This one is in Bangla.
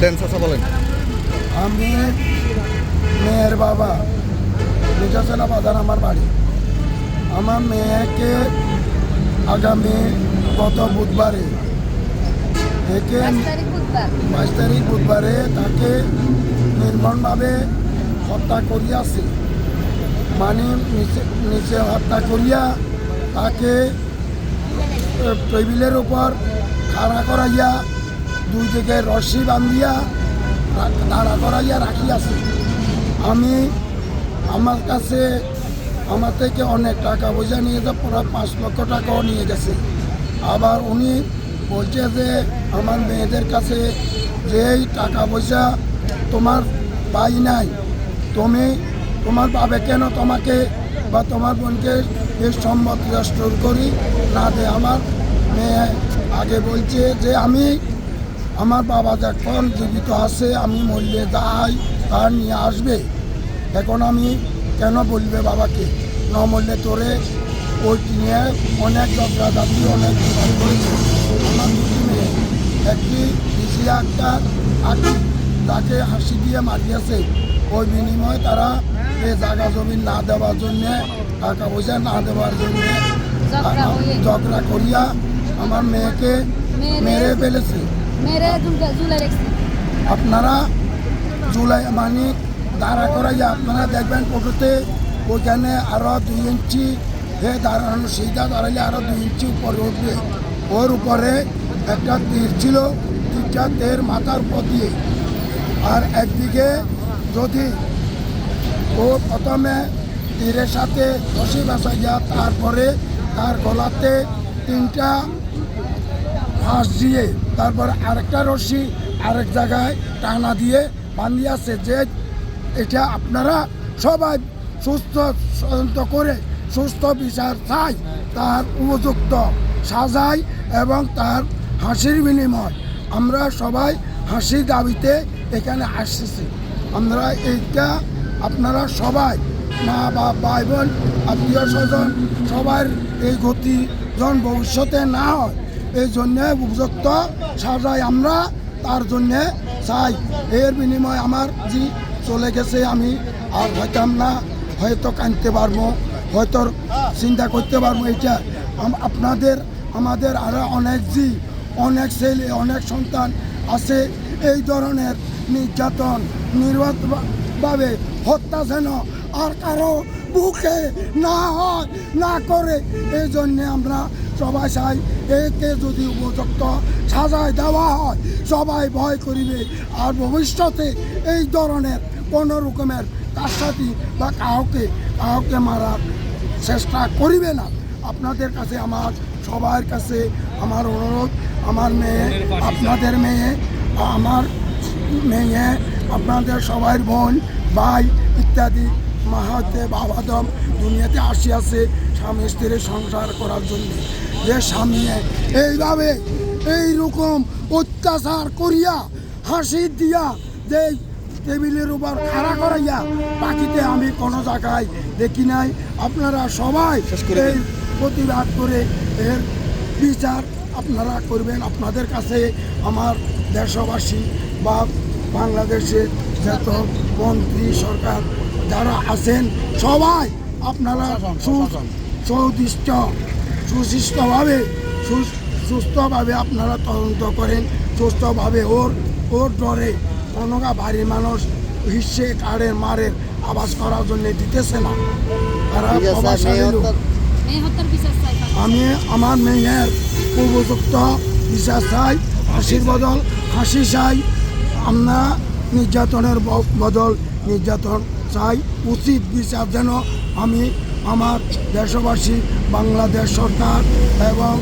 দেন চাচা বলেন। আমি মেয়ের বাবা নিজাসেনা বাজার আমার বাড়ি। আমার মেয়েকে আগামী গত বুধবারে একে পাঁচ তারিখ বুধবার। বাইশ তারিখ বুধবারে তাকে নির্মমভাবে হত্যা করিয়াছে। মানে নিচে নিচে হত্যা করিয়া তাকে টেবিলের উপর খাড়া করাইয়া দুই দিকে রশি বান্ধিয়া দাঁড়া করাইয়া রাখিয়াছে। আমি আমার কাছে, আমার থেকে অনেক টাকা পয়সা নিয়ে যা পুরো পাঁচ লক্ষ টাকাও নিয়ে গেছে। আবার উনি বলছে যে, আমার মেয়েদের কাছে যেই টাকা পয়সা তোমার পাই নাই, তুমি তোমার বাবে কেন তোমাকে বা তোমার বোনকে এই সম্মত রেস্টোর করি? না দে, আমার মেয়ে আগে বলছে যে, আমি আমার বাবা যখন জীবিত আছে আমি মরলে যাই তার নিয়ে আসবে। এখন আমি কেন বলবে বাবাকে? না মরলে তোরে ওই নিয়ে অনেক অনেক করেছে আমার দুটি মেয়ে একটি ঋষি আক্তার আকি তাকে হাসি দিয়ে মারিয়েছে। ওই বিনিময়ে তারা এই জায়গা জমি না দেওয়ার জন্যে টাকা পয়সা না দেওয়ার জন্যে ঝগড়া করিয়া আমার মেয়েকে মেরে ফেলেছে। আপনারা জুলাই মানে দাঁড়া করাইয়া আপনারা দেখবেন ফটোতে ওইখানে আরও দুই ইঞ্চি হে দাঁড়ানো সিধা দাঁড়াইলে আরও দুই ইঞ্চি উপরে উঠবে। ওর উপরে একটা তীর ছিল, তীরটা তের মাথার উপর দিয়ে। আর একদিকে যদি ও প্রথমে তীরের সাথে রশি বাসাইয়া তারপরে তার গলাতে তিনটা ফাঁস দিয়ে তারপর আরেকটা রশি আরেক জায়গায় টানা দিয়ে বান্ধিয়ে আছে যে এটা আপনারা সবাই সুস্থ তদন্ত করে সুস্থ বিচার চাই, তার উপযুক্ত সাজাই এবং তার হাসির বিনিময়। আমরা সবাই হাসির দাবিতে এখানে আসতেছি। আমরা এইটা আপনারা সবাই, মা বা ভাই, বোন, আত্মীয় স্বজন, সবার এই গতি যখন ভবিষ্যতে না হয় এই জন্যে উপযুক্ত সাজাই আমরা, তার জন্যে চাই। এর বিনিময়ে আমার যে চলে গেছে, আমি আর হইতাম না। হয়তো কাঁদতে পারব, হয়তো চিন্তা করতে পারব এটা আপনাদের, আমাদের আরও অনেক জি, অনেক ছেলে, অনেক সন্তান আছে এই ধরনের নির্যাতন নির্বাচভাবে হত্যা যেন আর কারও বুকে না হয়, না করে। এই জন্যে আমরা সবাই চাই একে যদি উপযুক্ত সাজায় দেওয়া হয়, সবাই ভয় করিবে। আর ভবিষ্যতে এই ধরনের কোনো রকমের কারসাতি বা কাউকে কাউকে মারার চেষ্টা করিবে না। আপনাদের কাছে আমার, সবার কাছে আমার অনুরোধ, আমার মেয়ে, আপনাদের মেয়ে, আমার মেয়ে, আপনাদের সবার বোন, ভাই ইত্যাদি মাহাতে বাবাদম দুনিয়াতে আসিয়াছে স্বামী স্ত্রীর সংসার করার জন্য। যে স্বামী এইভাবে এই রকম অত্যাচার করিয়া হাসি দিয়া যে টেবিলের উপর খাড়া করাইয়া পাখিতে আমি কোনো জায়গায় দেখি নাই আপনারা সবাই এই প্রতিবাদ করে এর বিচার আপনারা করবেন। আপনাদের কাছে আমার দেশবাসী বা বাংলাদেশের যত মন্ত্রী সরকার যারা আছেন সবাই আপনারা সুদৃষ্ট সুশিষ্টভাবে সু- সুস্থভাবে আপনারা তদন্ত করেন। সুস্থভাবে ওর ওর ডরে কোনোগা বাড়ির মানুষ হিসে কাড়ের মারের আবাস করার জন্য দিতেছে না। তারা আমি আমার মেয়ের উপযুক্ত বিচার চাই। হাসির বদল হাসি চাই। আমরা নির্যাতনের বদল নির্যাতন চাই। উচিত বিচার যেন আমি আমার দেশবাসী বাংলাদেশ সরকার এবং